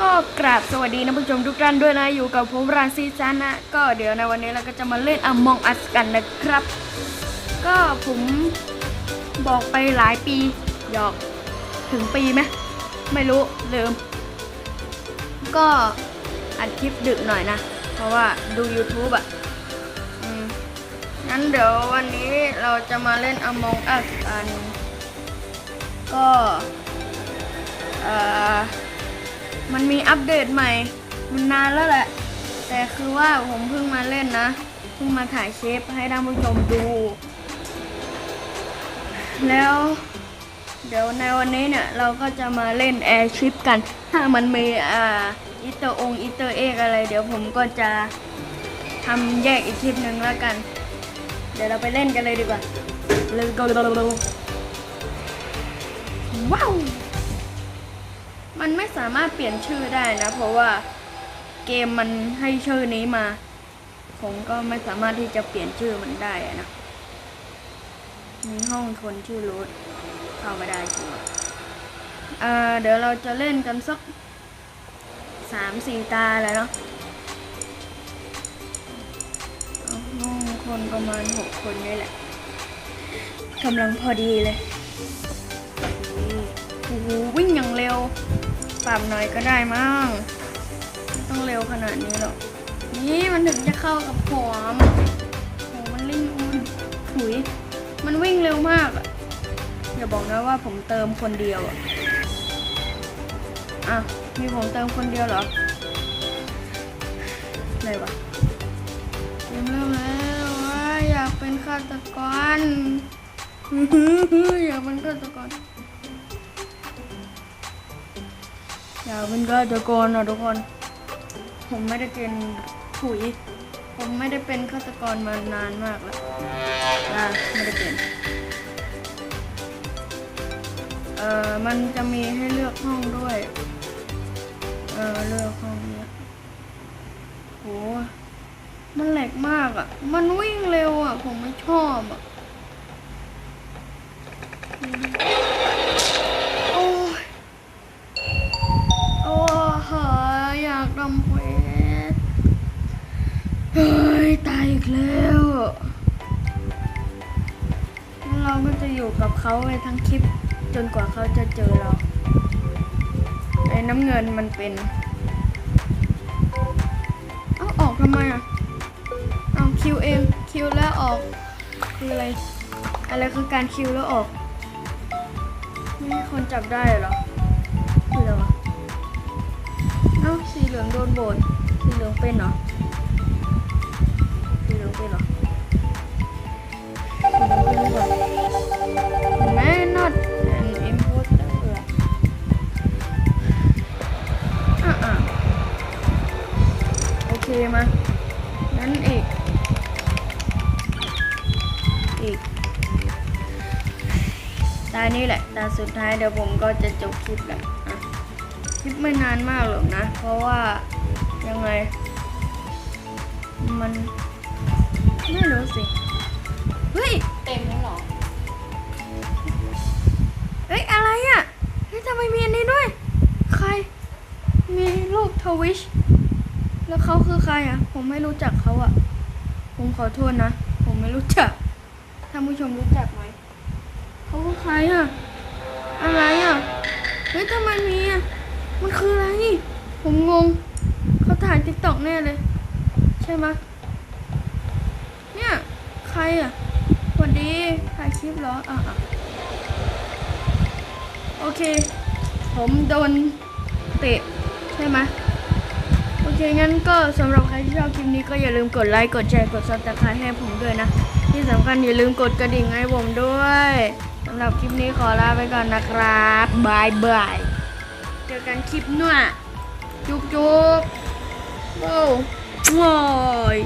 ก็กราบสวัสดีนะผู้ชมทุกท่านด้วยนะ อยู่กับผมรานซีจานะ ก็เดี๋ยวในวันนี้เราก็จะมาเล่น Among Us กันนะครับ ก็ผมบอกไปหลายปีหยอกถึงปีไหมไม่รู้ลืม ก็อัดคลิปดึกหน่อยนะ เพราะว่าดู YouTube อะงั้นเดี๋ยววันนี้เราจะมาเล่น Among Us กัน ก็ เอ่อ มันมีอัปเดตใหม่ มันนานแล้วแหละ แต่คือว่าผมเพิ่งมาเล่นนะ เพิ่งมาถ่ายเชฟให้ท่านผู้ชมดู แล้ว เดี๋ยวในวันนี้เนี่ย เราก็จะมาเล่นแอร์ชิปกัน ถ้ามันมีอ่าอิเตอร์องอิเตอร์เอกอะไร เดี๋ยวผมก็จะทำแยกอีกคลิปหนึ่งแล้วกัน เดี๋ยวเราไปเล่นกันเลยดีกว่า Let's go ว้าว มันไม่สามารถเปลี่ยนชื่อได้นะ เพราะว่าเกมมันให้ชื่อนี้มา ผมก็ไม่สามารถที่จะเปลี่ยนชื่อมันได้นะ มีห้องคนชื่อรูทเข้าไม่ได้จริงเอ่อเดี๋ยวเราจะเล่นกันสักสามสี่ตาแล้วเนาะห้องคนประมาณหกคนนี่แหละกำลังพอดีเลยับหน่อยก็ได้มั้งไม่ต้องเร็วขนาดนี้หรอก นี่มันถึงจะเข้ากับผมโอ้โหมันลิ่งมันถุย มันวิ่งเร็วมากอะอย่าบอกนะว่าผมเติมคนเดียวอะอะ มีผมเติมคนเดียวเหรออะไรวะเกมเริ่มแล้วว่าอยากเป็นฆาตกรอยากเป็นฆาตกร อยากเป็นฆาตกรนะทุกคน ผมไม่ได้เป็นถุย ผมไม่ได้เป็นฆาตกรมานานมากแล้วอ่าไม่ได้เป็นเอ่อมันจะมีให้เลือกห้องด้วย เอ่อเลือกห้องเนี้ยโหมันแหลกมากอะ มันวิ่งเร็วอะ ผมไม่ชอบอะ แล้วเราก็จะอยู่กับเขาไปทั้งคลิปจนกว่าเขาจะเจอเราไอ้น้ำเงินมันเป็น เอาออกทำไมอะ เอาคิวเองคิวแล้วออก คืออะไร อะไรคือการคิวแล้วออก ไม่มีคนจับได้เหรอคืออะไรวะ เอ้าสีเหลืองโดนโบนสีเหลืองเป็นเหรอ สีเหลืองเป็นเหรอสีเหลืองเป็นหรือเปล่ not an imposter อะอะโอเคมางั้นเอีกอีกตานี่แหละตาสุดท้ายเดี๋ยวผมก็จะจบคลิปแหละคลิปไม่นานมากหรอกนะ เพราะว่ายังไงมัน ไม่รู้สิ เฮ้ย เต็มแล้วเหรอเฮ้ย อะไรอะเฮ้ยทำไมมีอันนี้ด้วย ใคร มีรูปทวิช แล้วเขาคือใครอะ ผมไม่รู้จักเขาอะ ผมขอโทษนะ ผมไม่รู้จัก ท่านผู้ชมรู้จักไหม เขาคือใครอะ อะไรอะ เฮ้ยทำไมมีอะ มันคืออะไร ผมงง เขาถ่ายติ๊กต็อกแน่เลย ใช่ไหมะ เนี่ย ใครอะสวัสดีถ่ายคลิปเหรออะโอเค ผมโดนเตะใช่ไหมโอเค งั้นก็สำหรับใครที่ชอบคลิปนี้ก็อย่าลืมกดไลค์กดแชร์กดซับสไครต์ให้ผมด้วยนะ ที่สำคัญอย่าลืมกดกระดิ่งให้ผมด้วยสำหรับคลิปนี้ขอลาไปก่อนนะครับบายบายเจอกันคลิปหน้าจุ๊บจุ๊บโว้วโว้ย